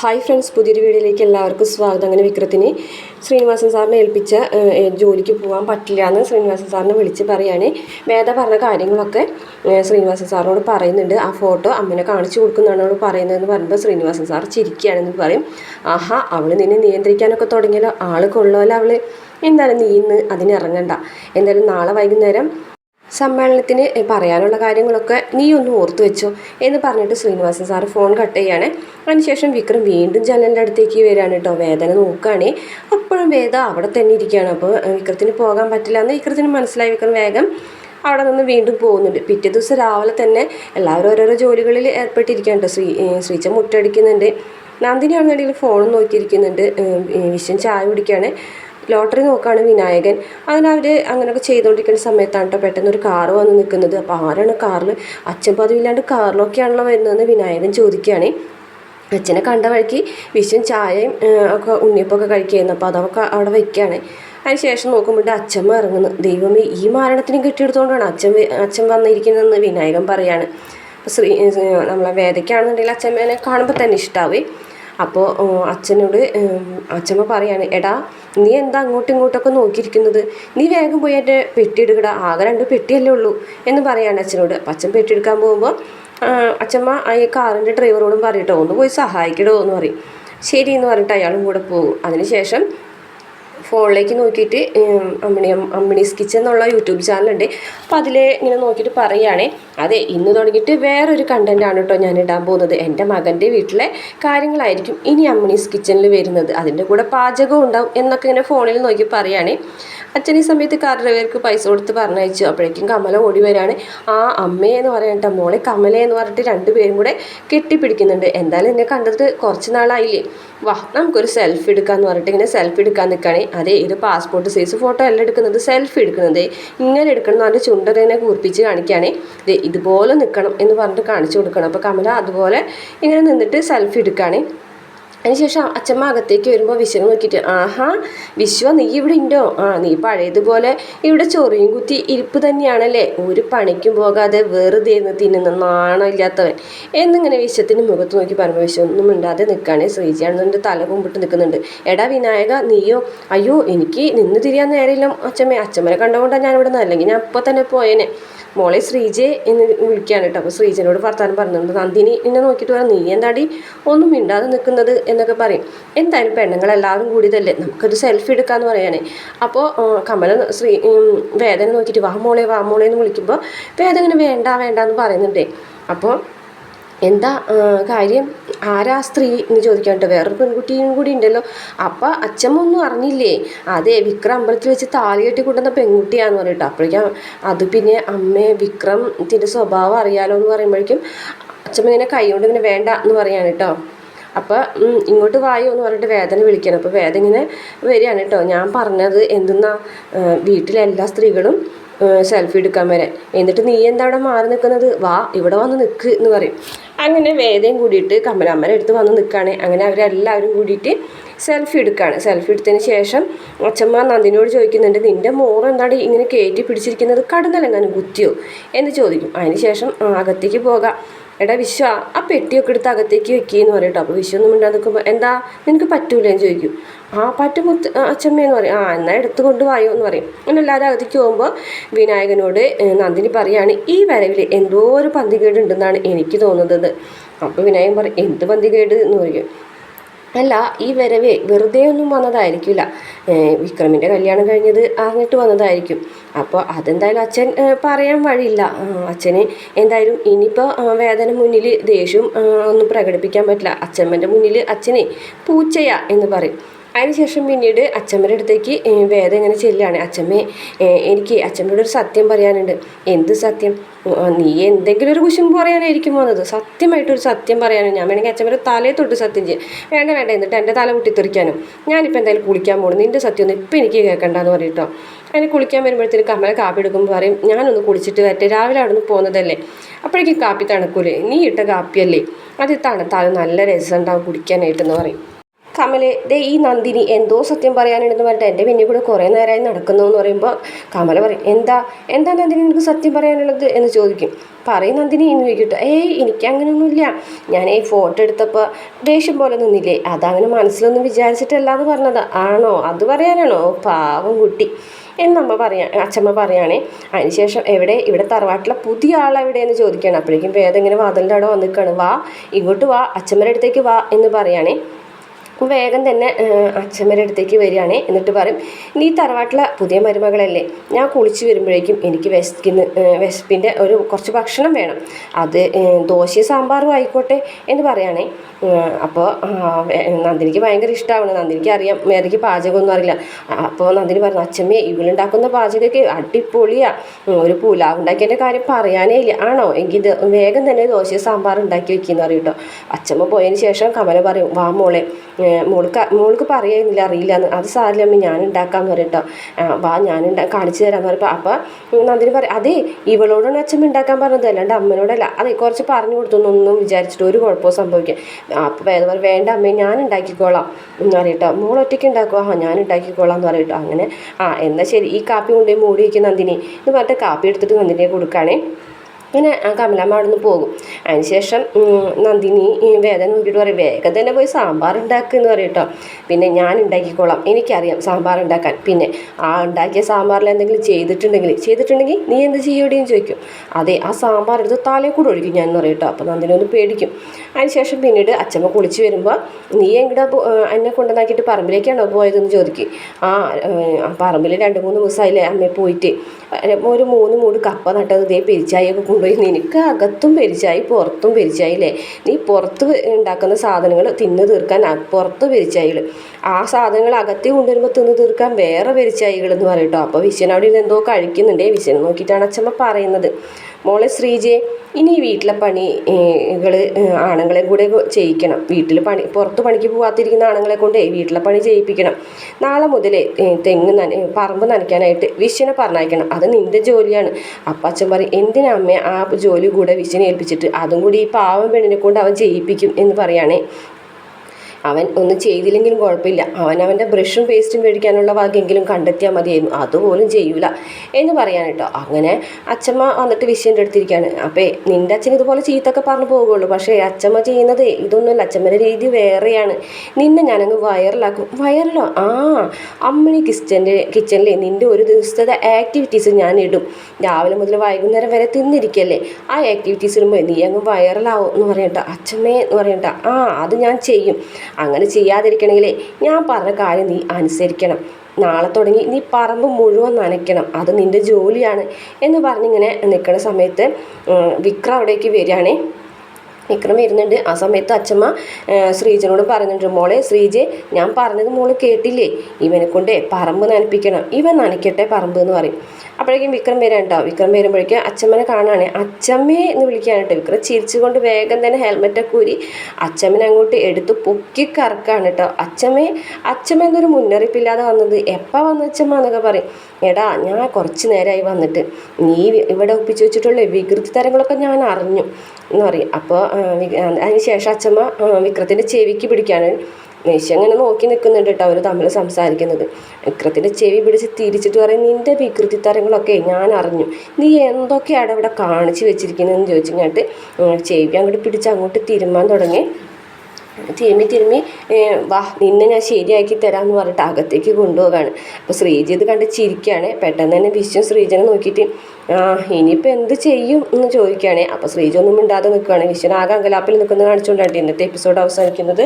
Hi friends പുതിയൊരു വീഡിയോയിലേക്ക് എല്ലാവർക്കും സ്വാഗതം. അങ്ങനെ വിക്രത്തിന് ശ്രീനിവാസൻ സാറിനെ ഏൽപ്പിച്ച ജോലിക്ക് പോകാൻ പറ്റില്ല എന്ന് ശ്രീനിവാസൻ സാറിനെ വിളിച്ച് പറയാണ്. വേദ പറഞ്ഞ കാര്യങ്ങളൊക്കെ ശ്രീനിവാസൻ സാറിനോട് പറയുന്നുണ്ട്. ആ ഫോട്ടോ അമ്മനെ കാണിച്ചു കൊടുക്കുന്നതാണ് അവൾ പറയുന്നതെന്ന് പറയുമ്പോൾ ശ്രീനിവാസൻ സാർ ചിരിക്കുകയാണെന്ന് പറയും. ആഹാ അവൾ നിന്നെ നിയന്ത്രിക്കാനൊക്കെ തുടങ്ങിയാലോ ആൾ കൊള്ളുമല്ലോ അവൾ എന്തായാലും നീ ഇന്ന് അതിനിറങ്ങണ്ട. എന്തായാലും നാളെ വൈകുന്നേരം സമ്മേളനത്തിന് പറയാനുള്ള കാര്യങ്ങളൊക്കെ നീ ഒന്ന് ഓർത്തു വെച്ചോ എന്ന് പറഞ്ഞിട്ട് ശ്രീനിവാസൻ സാറ് ഫോൺ കട്ട് ചെയ്യാണ്. അതിനുശേഷം വിക്രം വീണ്ടും ജനലിന്റെ അടുത്തേക്ക് വരികയാണ് കേട്ടോ. വേദന നോക്കുകയാണേ. അപ്പോഴും വേദ അവിടെ തന്നെ ഇരിക്കുകയാണ്. അപ്പോൾ വിക്രത്തിന് പോകാൻ പറ്റില്ല എന്ന് വിക്രത്തിന് മനസ്സിലായി. വിക്രം വേഗം അവിടെ നിന്ന് വീണ്ടും പോകുന്നുണ്ട്. പിറ്റേ ദിവസം രാവിലെ തന്നെ എല്ലാവരും ഓരോരോ ജോലികളിൽ ഏർപ്പെട്ടിരിക്കുകയാണ് കേട്ടോ. ശ്രീ ശ്രീച്ച മുട്ടടിക്കുന്നുണ്ട്. നന്ദിനി ആണെന്നുണ്ടെങ്കിൽ ഫോണും നോക്കിയിരിക്കുന്നുണ്ട്. വിശ്വൻ ചായ കുടിക്കുകയാണ്. ലോട്ടറി നോക്കുകയാണ് വിനായകൻ. അങ്ങനെ അവർ അങ്ങനെയൊക്കെ ചെയ്തുകൊണ്ടിരിക്കുന്ന സമയത്താണ് കേട്ടോ പെട്ടെന്ന് ഒരു കാറ് വന്ന് നിൽക്കുന്നത്. അപ്പോൾ ആരാണ് കാറിൽ അച്ഛൻ പതിവില്ലാണ്ട് കാറിലൊക്കെയാണല്ലോ വരുന്നതെന്ന് വിനായകൻ ചോദിക്കുകയാണ്. അച്ഛനെ കണ്ട വഴിക്ക് വിശ്വം ചായയും ഒക്കെ ഉണ്ണിയപ്പൊക്കെ കഴിക്കുകയായിരുന്നു. അപ്പോൾ അതൊക്കെ അവിടെ വയ്ക്കുകയാണ് അതിന് ശേഷം നോക്കുമ്പോൾ അച്ഛമ്മ ഇറങ്ങുന്നു ദൈവമേ ഈ മാരണത്തിനും കെട്ടിയെടുത്തുകൊണ്ടാണ് അച്ഛൻ അച്ഛൻ വന്നിരിക്കുന്നതെന്ന് വിനായകൻ പറയാണ്. അപ്പോൾ ശ്രീ നമ്മളെ വേദയ്ക്കാണെന്നുണ്ടെങ്കിൽ അച്ഛമ്മേനെ കാണുമ്പോൾ തന്നെ ഇഷ്ടാവേ. അപ്പോൾ അച്ഛനോട് അച്ഛമ്മ പറയാണ് എടാ നീ എന്താ അങ്ങോട്ടും ഇങ്ങോട്ടൊക്കെ നോക്കിയിരിക്കുന്നത്? നീ വേഗം പോയി എന്റെ പെട്ടി എടുക്കടാ ആകെ രണ്ട് പെട്ടിയല്ലേ ഉള്ളൂ എന്ന് പറയാണ് അച്ഛനോട്. അപ്പം അച്ഛൻ പെട്ടി എടുക്കാൻ പോകുമ്പോൾ അച്ഛമ്മ ഈ കാറിന്റെ ഡ്രൈവറോടും പറയട്ടോ ഒന്ന് പോയി സഹായിക്കടോ എന്ന് പറയും. ശരി എന്ന് പറഞ്ഞിട്ട് അയാളും കൂടെ പോകും. അതിനുശേഷം ഫോണിലേക്ക് നോക്കിയിട്ട് അമ്മിണി അമ്മിണീസ് കിച്ചൻ എന്നുള്ള യൂട്യൂബ് ചാനലുണ്ട്. അപ്പോൾ അതിൽ ഇങ്ങനെ നോക്കിയിട്ട് പറയുകയാണേ. അതെ ഇന്ന് തുടങ്ങിയിട്ട് വേറൊരു കണ്ടന്റ് ആണ് കേട്ടോ ഞാൻ ഇടാൻ പോകുന്നത്. എന്റെ മകന്റെ വീട്ടിലെ കാര്യങ്ങളായിരിക്കും ഇനി അമ്മിണീസ് കിച്ചണിൽ വരുന്നത്. അതിന്റെ കൂടെ പാചകവും ഉണ്ടാവും എന്നൊക്കെ ഇങ്ങനെ ഫോണിൽ നോക്കി പറയുകയാണേ. അച്ഛൻ ഈ സമയത്ത് കാർ ഡ്രൈവർക്ക് പൈസ കൊടുത്ത് പറഞ്ഞയച്ചു. അപ്പോഴേക്കും കമല ഓടി വരാണ്. ആ അമ്മേ എന്ന് മോളെ കമല എന്ന് പറഞ്ഞിട്ട് രണ്ടുപേരും കൂടെ കെട്ടിപ്പിടിക്കുന്നുണ്ട്. എന്തായാലും എന്നെ കണ്ടിട്ട് കുറച്ച് നാളായില്ലേ? വാ നമുക്കൊരു സെൽഫി എടുക്കാന്ന് പറഞ്ഞിട്ട് ഇങ്ങനെ സെൽഫി എടുക്കാൻ നിൽക്കുകയാണെ. അതെ ഇത് പാസ്പോർട്ട് സൈസ് ഫോട്ടോ അല്ല എടുക്കുന്നത് സെൽഫി എടുക്കുന്നത്. ഇങ്ങനെ എടുക്കണം പറഞ്ഞിട്ട് ചുണ്ടതിനെ കൂർപ്പിച്ച് കാണിക്കുകയാണെ ദേ ഇതുപോലെ നിൽക്കണം എന്ന് പറഞ്ഞിട്ട് കാണിച്ചു കൊടുക്കണം. അപ്പോൾ കമല അതുപോലെ ഇങ്ങനെ നിന്നിട്ട് സെൽഫി എടുക്കുകയാണെ അതിനുശേഷം അച്ഛമ്മ അകത്തേക്ക് വരുമ്പോൾ വിശ്വനെ നോക്കിയിട്ട് ആഹാ വിശ്വ നീ ഇവിടെ ഉണ്ടോ? ആ നീ പഴയതുപോലെ ഇവിടെ ചൊറിയും കുത്തി ഇരിപ്പ് തന്നെയാണല്ലേ? ഒരു പണിക്കും പോകാതെ വെറുതെ ഇരുന്ന് തിന്നുന്ന നാണമില്ലാത്തവൻ. എന്നിങ്ങനെ വിശ്വത്തിന്റെ മുഖത്ത് നോക്കി പറയുമ്പോൾ വിശ്വം ഒന്നും മിണ്ടാതെ നിൽക്കുകയാണ് ശ്രീജിയാണെന്നുണ്ട് തല കുമ്പിട്ട് നിൽക്കുന്നുണ്ട് എടാ വിനായക നീയോ? അയ്യോ എനിക്ക് നിന്ന് തിരിയാൻ നേരമില്ല അച്ഛമ്മേ. അച്ഛമ്മനെ കണ്ടുകൊണ്ടാണ് ഞാൻ ഇവിടെ നിന്ന് അല്ലെങ്കിൽ ഞാൻ അപ്പോൾ തന്നെ പോയേനെ. മോളെ ശ്രീജയെ എന്ന് വിളിക്കുകയാണ് കേട്ടോ. അപ്പോൾ ശ്രീജനോട് വർത്താനം പറഞ്ഞിട്ടുണ്ട്. നന്ദിനി എന്നെ നോക്കിയിട്ട് പറഞ്ഞു നീ എന്താടി? ഒന്നും മിണ്ടാതെ നിൽക്കുന്നത് എന്നൊക്കെ പറയും. എന്തായാലും പെണ്ണുങ്ങളെല്ലാവരും കൂടിയതല്ലേ? നമുക്കൊരു സെൽഫി എടുക്കാമെന്ന് പറയുകയാണെ അപ്പോൾ കമല ശ്രീ വേദന നോക്കിയിട്ട് വാ മോളെ വാ മോളെ എന്ന് വിളിക്കുമ്പോൾ വേദന ഇങ്ങനെ വേണ്ട വേണ്ട എന്ന് പറയുന്നുണ്ടേ. അപ്പോൾ എന്താ കാര്യം? ആരാ സ്ത്രീ എന്ന് ചോദിക്കാൻ കേട്ടോ വേറൊരു പെൺകുട്ടിയും കൂടി ഉണ്ടല്ലോ. അപ്പം അച്ഛമ്മ ഒന്നും അറിഞ്ഞില്ലേ? അതെ വിക്രം അമ്പലത്തിൽ വെച്ച് താലി കെട്ടി കൊണ്ടുവന്ന പെൺകുട്ടിയാന്ന് പറഞ്ഞിട്ട്. അപ്പോഴേക്കും അത് പിന്നെ അമ്മേ വിക്രം ഇതിന്റെ സ്വഭാവം അറിയാലോ എന്ന് പറയുമ്പോഴേക്കും അച്ഛമ്മ ഇങ്ങനെ കൈ കൊണ്ട് ഇങ്ങനെ വേണ്ട എന്ന് പറയാണ് കേട്ടോ. അപ്പോൾ ഇങ്ങോട്ട് വായോ എന്ന് പറഞ്ഞിട്ട് വേദന വിളിക്കണം. അപ്പോൾ വേദന ഇങ്ങനെ വരികയാണ് കേട്ടോ. ഞാൻ പറഞ്ഞത് എന്തെന്നാ വീട്ടിലെ എല്ലാ സ്ത്രീകളും സെൽഫി എടുക്കാൻ വരാൻ എന്നിട്ട് നീ എന്താ അവിടെ മാറി നിൽക്കുന്നത്? വാ ഇവിടെ വന്ന് നിൽക്ക് എന്ന് പറയും. അങ്ങനെ വേദയും കൂടിയിട്ട് കമലാമ്മയുടെ അടുത്ത് വന്ന് നിൽക്കുകയാണ് അങ്ങനെ അവരെല്ലാവരും കൂടിയിട്ട് സെൽഫി എടുക്കുകയാണ് സെൽഫി എടുത്തതിന് ശേഷം അച്ഛമ്മ നന്ദിനോട് ചോദിക്കുന്നുണ്ട് നിന്റെ മോറ് എന്താണ് ഇങ്ങനെ കയറ്റി പിടിച്ചിരിക്കുന്നത്? കടന്നലെങ്ങാനും കുത്തിയോ? എന്ന് ചോദിക്കും. അതിന് ശേഷം അകത്തേക്ക് പോകാം. എടാ വിശ്വ ആ പെട്ടിയൊക്കെ എടുത്ത് അകത്തേക്ക് വെക്കിയെന്ന് പറയും കേട്ടോ അപ്പോൾ വിശ്വ ഒന്നും മിണ്ടാതെ നിൽക്കുമ്പോൾ എന്താ നിനക്ക് പറ്റൂലെന്ന് ചോദിക്കും. ആ പറ്റും മുത്ത് അച്ഛമ്മയെന്ന് പറയും. ആ എന്നാൽ എടുത്തു കൊണ്ട് വായോ എന്ന് പറയും. അങ്ങനെ എല്ലാവരും അകത്തേക്ക് പോകുമ്പോൾ വിനായകനോട് നന്ദിനി പറയാണ് ഈ വരവിൽ എന്തോ ഒരു പന്തികേട് ഉണ്ടെന്നാണ് എനിക്ക് തോന്നുന്നത്. അപ്പോൾ വിനായകൻ പറയും എന്ത് പന്തികേട് എന്ന് പറയും അല്ല ഈ വരവേ വെറുതെ ഒന്നും വന്നതായിരിക്കില്ല വിക്രമിന്റെ കല്യാണം കഴിഞ്ഞത് അറിഞ്ഞിട്ട് വന്നതായിരിക്കും. അപ്പോൾ അതെന്തായാലും അച്ഛൻ പറയാൻ വഴിയില്ല. അച്ഛന് എന്തായാലും ഇനിയിപ്പോൾ വേദന മുന്നിൽ ദേഷ്യം ഒന്നും പ്രകടിപ്പിക്കാൻ പറ്റില്ല. അച്ഛമ്മന്റെ മുന്നിൽ അച്ഛനെ പൂച്ചയാ എന്ന് പറയും. അതിനുശേഷം പിന്നീട് അച്ഛമ്മയുടെ അടുത്തേക്ക് വേദം ഇങ്ങനെ ചെല്ലുകയാണ് അച്ഛമ്മ എനിക്ക് അച്ഛമ്മയുടെ ഒരു സത്യം പറയാനുണ്ട്. എന്ത് സത്യം? നീ എന്തെങ്കിലും ഒരു കുശുമ്പ് പറയാനായിരിക്കും വന്നത്. സത്യമായിട്ടൊരു സത്യം പറയാനും ഞാൻ വേണമെങ്കിൽ അച്ഛമ്മയുടെ തലയെ തൊട്ട് സത്യം ചെയ്യും. വേണ്ട വേണ്ട എന്നിട്ട് എന്റെ തല പൊട്ടിത്തെറിക്കാനും. ഞാനിപ്പോൾ എന്തായാലും കുളിക്കാൻ പോകണം നിന്റെ സത്യം ഒന്നും ഇപ്പം എനിക്ക് കേൾക്കണ്ടെന്ന് പറഞ്ഞിട്ടോ അതിന് കുളിക്കാൻ വരുമ്പോഴത്തേക്ക് കമല കാപ്പി എടുക്കുമ്പോൾ പറയും ഞാനൊന്ന് കുളിച്ചിട്ട് വരട്ടെ. രാവിലെ അവിടെ നിന്ന് പോകുന്നതല്ലേ അപ്പോഴേക്കും കാപ്പി തണുക്കൂലേ? നീ ഇട്ട കാപ്പിയല്ലേ? അത് തണുത്താലും നല്ല രസം ഉണ്ടാവും കുടിക്കാനായിട്ടെന്ന് പറയും. കമൽ ദേ ഈ നന്ദിനി എന്തോ സത്യം പറയാനുണ്ടെന്ന് പറഞ്ഞിട്ട് എന്റെ പിന്നെ കൂടെ കുറേ നേരമായി നടക്കുന്നു എന്ന് പറയുമ്പോൾ കമല പറയും എന്താ എന്താ നന്ദിനി നിനക്ക് സത്യം പറയാനുള്ളത്? എന്ന് ചോദിക്കും. പറയും നന്ദിനി എന്ന് ചോദിക്കട്ടെ. ഏയ് എനിക്ക് അങ്ങനെയൊന്നുമില്ല ഞാൻ ഈ ഫോട്ടോ എടുത്തപ്പോൾ ദേഷ്യം പോലെ നിന്നില്ലേ. അതങ്ങനെ മനസ്സിലൊന്നും വിചാരിച്ചിട്ടല്ലാതെ പറഞ്ഞത്. ആണോ? അത് പറയാനാണോ? പാവം കുട്ടി. എന്നമ്മ പറയാ അച്ഛമ്മ പറയുകയാണേ അതിനുശേഷം എവിടെ? ഇവിടെ തറവാട്ടിലെ പുതിയ ആളെവിടെയെന്ന് ചോദിക്കുകയാണ്. അപ്പോഴേക്കും വേദം ഇങ്ങനെ വാതിലിന്റെ അവിടെ വന്നിക്കാണ് വാ ഇങ്ങോട്ട് വാ അച്ഛമ്മയുടെ അടുത്തേക്ക് വാ എന്ന് പറയുകയാണേ വേഗം തന്നെ അച്ഛമ്മയുടെ അടുത്തേക്ക് വരികയാണ്. എന്നിട്ട് പറയും നീ തറവാട്ടിലെ പുതിയ മരുമകളല്ലേ? ഞാൻ കുളിച്ച് വരുമ്പോഴേക്കും എനിക്ക് വിശക്കുന്ന വിശപ്പിന്റെ ഒരു കുറച്ച് ഭക്ഷണം വേണം. അത് ദോശയും സാമ്പാറും ആയിക്കോട്ടെ എന്ന് പറയുകയാണേ അപ്പോൾ നന്ദിനിക്ക് ഭയങ്കര ഇഷ്ടമാണ് നന്ദിനിക്ക് അറിയാം മേതയ്ക്ക് പാചകമൊന്നും അറിയില്ല. അപ്പോൾ നന്ദിനി പറഞ്ഞു അച്ഛമ്മേ ഇവളുണ്ടാക്കുന്ന പാചകമൊക്കെ അടിപൊളിയാ. ഒരു പുലാവ് ഉണ്ടാക്കിയതിന്റെ കാര്യം പറയാനേ ഇല്ല. ആണോ? എങ്കിൽ ഇത് വേഗം തന്നെ ദോശയും സാമ്പാർ ഉണ്ടാക്കി വെക്കുന്നു അറിയട്ടോ അച്ഛമ്മ പോയതിന് ശേഷം കമല പറയും വാ മോളെ മോൾക്ക് മോൾക്ക് പറയുന്നില്ല അറിയില്ല. എന്ന് അത് സാരില്ല അമ്മ ഞാൻ ഉണ്ടാക്കാമെന്ന് പറയും കേട്ടോ വാ ഞാൻ കാണിച്ചു തരാമെന്ന് പറയുമ്പോൾ അപ്പോൾ നന്ദിനി പറയും അതെ ഇവളോടാണ് അച്ഛൻ ഉണ്ടാക്കാൻ പറഞ്ഞത്. അല്ലാണ്ട് അമ്മനോടല്ല. അതെ കുറച്ച് പറഞ്ഞു കൊടുത്തൊന്നും വിചാരിച്ചിട്ട് ഒരു കുഴപ്പവും സംഭവിക്കാം അപ്പോൾ വേദ പറയും വേണ്ട അമ്മേ ഞാൻ ഉണ്ടാക്കിക്കോളാം എന്ന് പറയട്ടോ മോൾ ഒറ്റയ്ക്ക് ഉണ്ടാക്കുക ആ ഞാൻ ഉണ്ടാക്കിക്കോളാം എന്ന് പറയട്ടോ അങ്ങനെ. ആ എന്നാൽ ശരി. ഈ കാപ്പി കൊണ്ടുപോയി മൂടി വയ്ക്കും നന്ദിനി. എന്ന് പറഞ്ഞിട്ട് കാപ്പി എടുത്തിട്ട് നന്ദിനിയെ കൊടുക്കുകയാണേ അങ്ങനെ കമലമ്മ അവിടെ നിന്ന് പോകും അതിനുശേഷം നന്ദിനി വേദന നോക്കിയിട്ട് പറയും. വേഗം തന്നെ പോയി സാമ്പാർ ഉണ്ടാക്കുക എന്ന് പറയും പിന്നെ ഞാൻ ഉണ്ടാക്കിക്കോളാം. എനിക്കറിയാം സാമ്പാർ ഉണ്ടാക്കാൻ. പിന്നെ ആ ഉണ്ടാക്കിയ സാമ്പാറിൽ എന്തെങ്കിലും ചെയ്തിട്ടുണ്ടെങ്കിൽ ചെയ്തിട്ടുണ്ടെങ്കിൽ നീ എന്ത് ചെയ്യൂടെയും ചോദിക്കും. അതെ ആ സാമ്പാർ എടുത്ത് തലയിൽ കൂടെ ഒഴിക്കും ഞാൻ എന്ന് പറയും കേട്ടോ. അപ്പോൾ നന്ദിനി ഒന്ന് പേടിക്കും. അതിനുശേഷം പിന്നീട് അച്ഛമ്മ കുളിച്ച് വരുമ്പോൾ നീ എങ്ങടെ എന്നെ കൊണ്ടുവന്നാക്കിയിട്ട് പറമ്പിലേക്കാണോ പോയതെന്ന് ചോദിക്കും. ആ പറമ്പിൽ രണ്ട് മൂന്ന് ദിവസമായില്ലേ അമ്മയെ പോയിട്ട്. ഒരു മൂന്ന് മൂട് കപ്പ നട്ടത് ഇതേ പെരിച്ചായൊക്കെ കൊണ്ടുപോയി. നിനക്ക് അകത്തും പെരിച്ചായി പുറത്തും പെരിച്ചായില്ലേ? നീ പുറത്ത് ഉണ്ടാക്കുന്ന സാധനങ്ങൾ തിന്നു തീർക്കാൻ പുറത്ത് പെരിച്ചായികൾ ആ സാധനങ്ങൾ അകത്തി കൊണ്ടുവരുമ്പോൾ തിന്നു തീർക്കാൻ വേറെ പെരിച്ചായികൾ എന്ന് പറയും അപ്പോൾ വിശ്വൻ അവിടെ എന്തോ കഴിക്കുന്നുണ്ടേ. വിശ്വനെ നോക്കിയിട്ടാണ് അച്ഛമ്മ പറയുന്നത്. മോളെ ശ്രീജയെ ഇനി വീട്ടിലെ പണികൾ ആണുങ്ങളെ കൂടെ ചെയ്യിക്കണം. വീട്ടിൽ പണി പുറത്ത് പണിക്ക് പോകാത്തിരിക്കുന്ന ആണുങ്ങളെ കൊണ്ടേ വീട്ടിലെ പണി ചെയ്യിപ്പിക്കണം. നാളെ മുതൽ തെങ്ങ് നന പറമ്പ് നനയ്ക്കാനായിട്ട് വിശ്വനെ പറഞ്ഞയക്കണം. അത് നിന്റെ ജോലിയാണ്. അപ്പം അച്ഛൻ പറയും എന്തിനാ അമ്മ ആ ജോലി കൂടെ വിശ്വനെ ഏൽപ്പിച്ചിട്ട്? അതും കൂടി ഈ പാവം പെണ്ണിനെ കൊണ്ട് അവൻ ചെയ്യിപ്പിക്കും എന്ന് പറയുകയാണേ അവൻ ഒന്നും ചെയ്തില്ലെങ്കിലും കുഴപ്പമില്ല. അവൻ അവന്റെ ബ്രഷും പേസ്റ്റും മേടിക്കാനുള്ള വകയെങ്കിലും കണ്ടെത്തിയാൽ മതിയായിരുന്നു. അതുപോലും ചെയ്യൂല എന്ന് പറയാൻ കേട്ടോ അങ്ങനെ അച്ഛമ്മ വന്നിട്ട് വിഷയന്റെ അടുത്തിരിക്കുകയാണ് അപ്പേ നിന്റെ അച്ഛൻ ഇതുപോലെ ചീത്തൊക്കെ പറഞ്ഞു പോകുള്ളൂ. പക്ഷേ അച്ഛമ്മ ചെയ്യുന്നത് ഇതൊന്നുമല്ല. അച്ഛമ്മയുടെ രീതി വേറെയാണ്. നിന്നെ ഞാനങ്ങ് വയറിലാക്കും വയറിലോ ആ അമ്മണി കിച്ചന്റെ കിച്ചണിലെ നിന്റെ ഒരു ദിവസത്തെ ആക്ടിവിറ്റീസ് ഞാൻ ഇടും. രാവിലെ മുതൽ വൈകുന്നേരം വരെ തിന്നിരിക്കല്ലേ? ആ ആക്ടിവിറ്റീസ് ഇടുമ്പോൾ നീ അങ്ങ് വൈറലാവും എന്ന് പറയണ്ട. അച്ഛമ്മേ എന്ന് പറയണ്ട. ആ അത് ഞാൻ ചെയ്യും. അങ്ങനെ ചെയ്യാതിരിക്കണമെങ്കിലേ ഞാൻ പറഞ്ഞ കാര്യം നീ അനുസരിക്കണം. നാളെ തുടങ്ങി നീ പറമ്പ് മുഴുവൻ നനയ്ക്കണം. അത് നിന്റെ ജോലിയാണ് എന്ന് പറഞ്ഞിങ്ങനെ നിൽക്കുന്ന സമയത്ത് വിക്രം അവിടേക്ക് വരികയാണേ. വിക്രം വരുന്നുണ്ട് ആ സമയത്ത് അച്ഛമ്മ ശ്രീജനോട് പറയുന്നുണ്ട് മോളെ ശ്രീജെ ഞാൻ പറഞ്ഞത് മോൾ കേട്ടില്ലേ? ഇവനെ കൊണ്ട് പറമ്പ് നനപ്പിക്കണം. ഇവൻ നനയ്ക്കട്ടെ പറമ്പ് എന്ന് പറയും. അപ്പോഴേക്കും വിക്രം വരാൻ കേട്ടോ വിക്രം വരുമ്പോഴേക്കും അച്ഛമ്മനെ കാണാണ്. അച്ഛമ്മേ എന്ന് വിളിക്കാൻ കേട്ടോ. വിക്രം ചിരിച്ചുകൊണ്ട് വേഗം തന്നെ ഹെൽമെറ്റൊക്കെ ഊരി അച്ഛമ്മനെ അങ്ങോട്ട് എടുത്ത് പൊക്കി കറക്കാണ് കേട്ടോ. അച്ഛമ്മേ അച്ഛമ്മ എന്നൊരു മുന്നറിയിപ്പില്ലാതെ വന്നത് എപ്പോൾ വന്ന അച്ഛമ്മ എന്നൊക്കെ പറയും. എടാ ഞാൻ കുറച്ച് നേരമായി വന്നിട്ട്. നീ ഇവിടെ ഒപ്പിച്ച് വെച്ചിട്ടുള്ള വികൃതി തരങ്ങളൊക്കെ ഞാൻ അറിഞ്ഞു. എന്ന് പറയും. അപ്പോൾ അതിന് ശേഷം അച്ഛമ്മ വിക്രത്തിന്റെ ചെവിക്ക് പിടിക്കാണ് മേശ അങ്ങനെ നോക്കി നിൽക്കുന്നുണ്ട് കേട്ടോ അവർ തമ്മിൽ സംസാരിക്കുന്നത്. വിക്രത്തിന്റെ ചെവി പിടിച്ച് തിരിച്ചിട്ട് പറയും നിന്റെ വികൃതി തരങ്ങളൊക്കെ ഞാൻ അറിഞ്ഞു. നീ എന്തൊക്കെയാണ് ഇവിടെ കാണിച്ച് വെച്ചിരിക്കുന്നതെന്ന് ചോദിച്ചു കഴിഞ്ഞിട്ട് ചെവി അങ്ങോട്ട് പിടിച്ച് അങ്ങോട്ട് തിരുമാൻ തുടങ്ങി. തിരുമ്മി തിരുമ്മി വാ നിന്നെ ഞാൻ ശരിയാക്കി തരാമെന്ന് പറഞ്ഞിട്ട് അകത്തേക്ക് കൊണ്ടുപോകാണ്. അപ്പോൾ ശ്രീജി ഇത് കണ്ട് ചിരിക്കുകയാണ് പെട്ടെന്ന് തന്നെ വിശ്വം ശ്രീജനെ നോക്കിയിട്ട് ആ ഇനിയിപ്പോൾ എന്ത് ചെയ്യും എന്ന് ചോദിക്കുകയാണ് അപ്പോൾ ശ്രീജി ഒന്നും മിണ്ടാതെ നിൽക്കുകയാണ്. വിശ്വൻ ആകെ അങ്കലാപ്പിൽ നിൽക്കുന്നത് കാണിച്ചുകൊണ്ടാണ് ഇന്നത്തെ എപ്പിസോഡ് അവസാനിക്കുന്നത്.